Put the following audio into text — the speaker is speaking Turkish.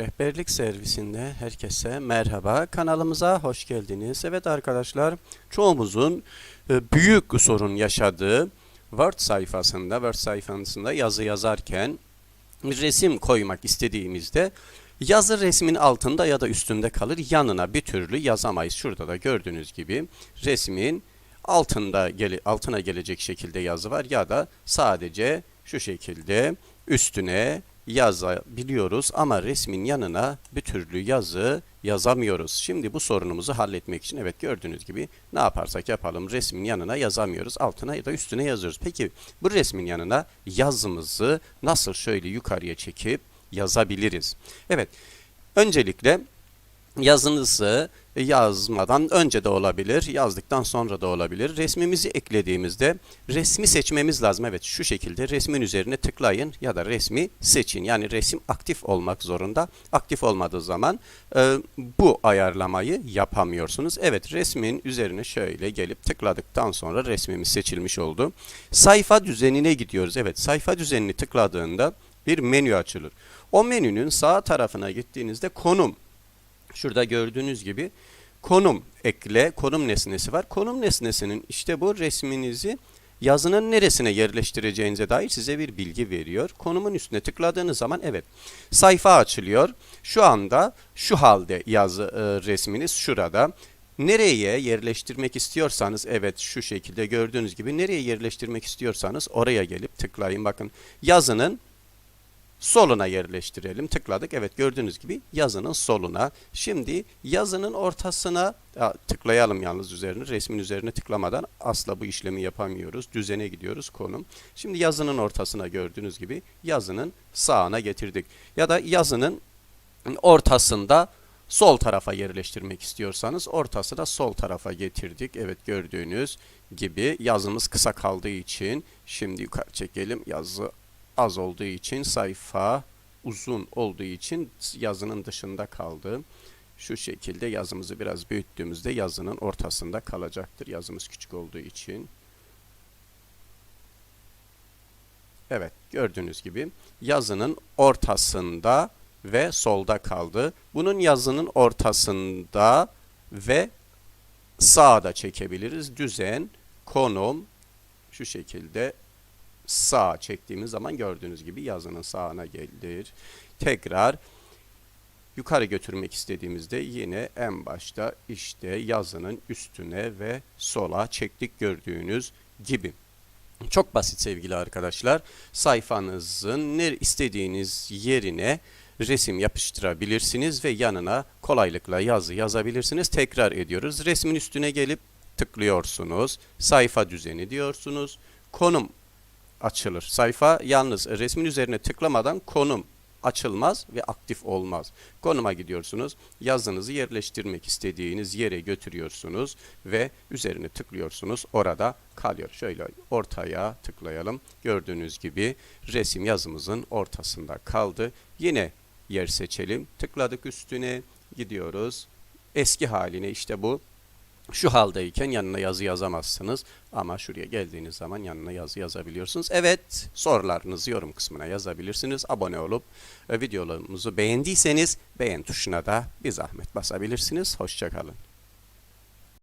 Rehberlik servisinde herkese merhaba. Kanalımıza hoş geldiniz. Evet arkadaşlar, çoğumuzun e, büyük sorun yaşadığı Word sayfasında, Word sayfasında yazı yazarken resim koymak istediğimizde yazı resmin altında ya da üstünde kalır. Yanına bir türlü yazamayız. Şurada da gördüğünüz gibi resmin altında gele, altına gelecek şekilde yazı var ya da sadece şu şekilde üstüne yazabiliyoruz ama resmin yanına bir türlü yazı yazamıyoruz. Şimdi bu sorunumuzu halletmek için evet gördüğünüz gibi ne yaparsak yapalım resmin yanına yazamıyoruz. Altına ya da üstüne yazıyoruz. Peki bu resmin yanına yazımızı nasıl şöyle yukarıya çekip yazabiliriz? Evet öncelikle yazınızı yazmadan önce de olabilir, yazdıktan sonra da olabilir. Resmimizi eklediğimizde resmi seçmemiz lazım. Evet şu şekilde resmin üzerine tıklayın ya da resmi seçin. Yani resim aktif olmak zorunda. Aktif olmadığı zaman e, bu ayarlamayı yapamıyorsunuz. Evet resmin üzerine şöyle gelip tıkladıktan sonra resmimiz seçilmiş oldu. Sayfa düzenine gidiyoruz. Evet sayfa düzenini tıkladığında bir menü açılır. O menünün sağ tarafına gittiğinizde konum Şurada gördüğünüz gibi konum ekle, konum nesnesi var. Konum nesnesinin işte bu resminizi yazının neresine yerleştireceğinize dair size bir bilgi veriyor. Konumun üstüne tıkladığınız zaman evet sayfa açılıyor. Şu anda şu halde yazı e, resminiz şurada. Nereye yerleştirmek istiyorsanız evet şu şekilde gördüğünüz gibi nereye yerleştirmek istiyorsanız oraya gelip tıklayın. Bakın yazının soluna yerleştirelim. Tıkladık. Evet gördüğünüz gibi yazının soluna. Şimdi yazının ortasına ya, tıklayalım yalnız üzerine. Resmin üzerine tıklamadan asla bu işlemi yapamıyoruz. Düzene gidiyoruz konum. Şimdi yazının ortasına gördüğünüz gibi yazının sağına getirdik. Ya da yazının ortasında sol tarafa yerleştirmek istiyorsanız ortası da sol tarafa getirdik. Evet gördüğünüz gibi yazımız kısa kaldığı için şimdi yukarı çekelim. Yazı az olduğu için sayfa uzun olduğu için yazının dışında kaldı. Şu şekilde yazımızı biraz büyüttüğümüzde yazının ortasında kalacaktır. Yazımız küçük olduğu için. Evet gördüğünüz gibi yazının ortasında ve solda kaldı. Bunun yazının ortasında ve sağda çekebiliriz. Düzen, konum şu şekilde sağa çektiğimiz zaman gördüğünüz gibi yazının sağına gelir. Tekrar yukarı götürmek istediğimizde yine en başta işte yazının üstüne ve sola çektik gördüğünüz gibi. Çok basit sevgili arkadaşlar. Sayfanızın ne istediğiniz yerine resim yapıştırabilirsiniz ve yanına kolaylıkla yazı yazabilirsiniz. Tekrar ediyoruz. Resmin üstüne gelip tıklıyorsunuz. Sayfa düzeni diyorsunuz. Konum açılır. Sayfa yalnız resmin üzerine tıklamadan konum açılmaz ve aktif olmaz. Konuma gidiyorsunuz. Yazınızı yerleştirmek istediğiniz yere götürüyorsunuz ve üzerine tıklıyorsunuz. Orada kalıyor. Şöyle ortaya tıklayalım. Gördüğünüz gibi resim yazımızın ortasında kaldı. Yine yer seçelim. Tıkladık üstüne gidiyoruz. Eski haline işte bu şu haldeyken yanına yazı yazamazsınız ama şuraya geldiğiniz zaman yanına yazı yazabiliyorsunuz. Evet sorularınızı yorum kısmına yazabilirsiniz. Abone olup e, videolarımızı beğendiyseniz beğen tuşuna da bir zahmet basabilirsiniz. Hoşçakalın.